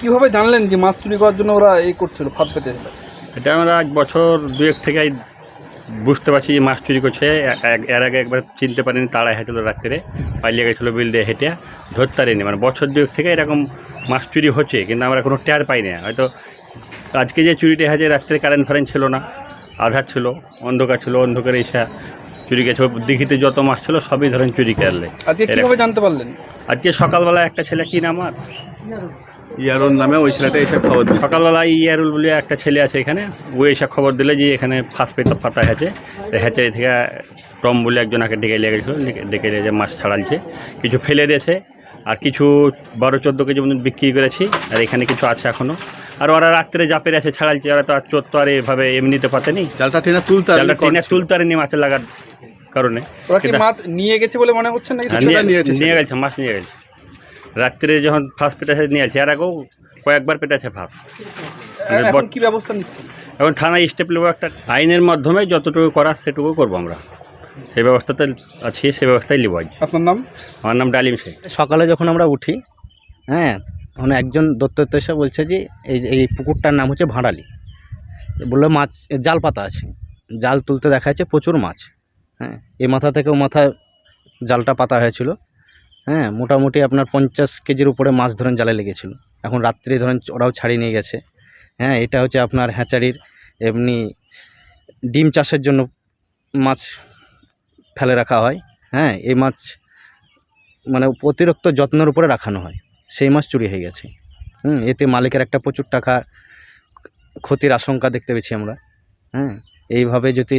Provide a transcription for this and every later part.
কীভাবে জানলেন যে মাছ চুরি করার জন্য ওরা এই করছিল ফাঁদ পেতেছিল এটা আমরা এক বছর দুয়েক থেকে বুঝতে পারছি যে মাছ চুরি করছে। এর আগে একবার চিনতে পারিনি তাড়াই হেঁটেলো রাত্রে পালিয়ে গেছিল বিল দিয়ে হেঁটে ধরতে পারিনি মানে বছর দুয়েক থেকে এরকম মাছ চুরি হচ্ছে কিন্তু আমরা কোনো টের পাই না হয়তো আজকে যে চুরিটা হয়েছে রাত্রে কারেন্ট ফারেন্ট ছিল না আধার ছিল অন্ধকার ছিল অন্ধকারে এসে চুরি গেছে। দিঘিতে যত মাছ ছিল সবই ধরেন চুরি করলে। আজকে কীভাবে জানতে পারলেন? আজকে সকালবেলা একটা ছেলে কি নাম আর ইয়ারোর নামে ওই ছেলেটা এসে খবর দিচ্ছে সকালবেলা ইয়ারুল বলে একটা ছেলে আছে এখানে ও এসে খবর দিলে যে এখানে ফার্স্ট পেতে ফাটা আছে হ্যাচারি থেকে টম বলে একজনকে ডেকে নিয়ে গেছিল ডেকে নিয়ে যে মাছ ছাড়ালছে। কিছু ফেলে দিয়েছে আর কিছু বারো চোদ্দ কেজি মতন বিক্রি করেছি আর এখানে কিছু আছে এখনও আর ওরা রাত্রে যা পেরে আছে ছাড়ালছে ওরা তো আর চোদ্দ আর এভাবে এমনিতে পাতেনি। জালটা টেনে তুলতে জালটা টেনে তুলতে পারেনি মাছের লাগার কারণে। ওরা কি মাছ নিয়ে গেছে বলে মনে হচ্ছে নাকি? নিয়ে নিয়েছে নিয়ে। গেছে মাছ নিয়ে গেছে। রাত্রে যখন ফার্স্ট পেটাছে নিয়ে আছে আর আগেও কয়েকবার পেটাছে ফার্স্ট এখন কি ব্যবস্থা নিচ্ছেন? এখন থানায় স্টেপ নেব একটা আইনের মাধ্যমে যতটুকু করার সেটুকু করব আমরা। সেই ব্যবস্থাতে আছি সেই ব্যবস্থায় নেব আজ। আপনার নাম? আমার নাম ডালিম শেখ। সকালে যখন আমরা উঠি হ্যাঁ তখন একজন দত্তত্ব এসে বলছে যে এই যে এই পুকুরটার নাম হচ্ছে ভাঁড়ালি। বলল মাছ জাল পাতা আছে। জাল তুলতে দেখা যাচ্ছে প্রচুর মাছ। হ্যাঁ এই মাথা থেকে ও মাথা জালটা পাতা হয়েছিল। হ্যাঁ মোটামুটি আপনার পঞ্চাশ কেজির উপরে মাছ ধরেন জালে লেগেছিল। এখন রাত্রি ধরেন ওরাও ছাড়িয়ে নিয়ে গেছে। হ্যাঁ এটা হচ্ছে আপনার হ্যাচারির এমনি ডিম চাষের জন্য মাছ ফেলে রাখা হয়। হ্যাঁ এই মাছ মানে অতিরিক্ত যত্নের উপরে রাখানো হয়। সেই মাছ চুরি হয়ে গেছে। হুম, এতে মালিকের একটা প্রচুর টাকা ক্ষতির আশঙ্কা দেখতে পেয়েছি আমরা। হ্যাঁ এইভাবে যদি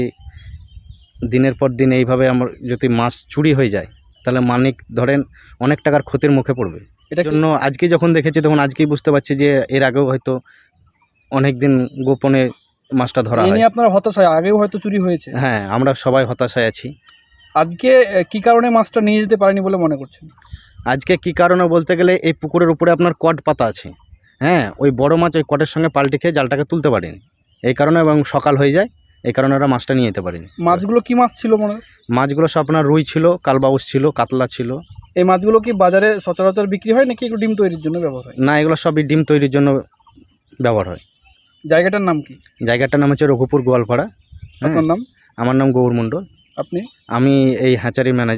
দিনের পর দিন এইভাবে আমার যদি মাছ চুরি হয়ে যায় তাহলে মালিক ধরেন অনেক টাকার ক্ষতির মুখে পড়বে। এটা এর জন্য আজকে যখন দেখেছি তখন আজকেই বুঝতে পারছি যে এর আগেও হয়তো অনেক দিন গোপনে মাছটা ধরা হয়। নিয়ে আপনার হতাশায় আগেও হয়তো চুরি হয়েছে। হ্যাঁ আমরা সবাই হতাশায় আছি। আজকে আহ, কি কারণে মাছটা নিয়ে যেতে পারেনি বলে মনে করছেন? আজকে কি কারণে বলতে গেলে এই পুকুরের উপরে আপনার কট পাতা আছে। হ্যাঁ ওই বড় মাছ ওই কটের সঙ্গে পাল্টে খেয়ে জালটাকে তুলতে পারেনি। এই কারণে এবং সকাল হয়ে যায় এই কারণে ওরা মাছটা নিয়ে যেতে পারিনি। মাছগুলো কি মাছ ছিল মনে হয়? মাছগুলো সব আপনার রুই ছিল কালবাউস ছিল কাতলা ছিল। এই মাছগুলো কি বাজারে সচরাচর বিক্রি হয় নাকি একটু ডিম তৈরির জন্য ব্যবহার হয়? না এগুলো সবই ডিম তৈরির জন্য ব্যবহার হয়। জায়গাটার নাম কি? জায়গাটার নাম হচ্ছে রঘুপুর গোয়ালপাড়া। হ্যাঁ। আপনার নাম? আমার নাম গৌর মণ্ডল। আপনি? আমি এই হ্যাচারি ম্যানেজার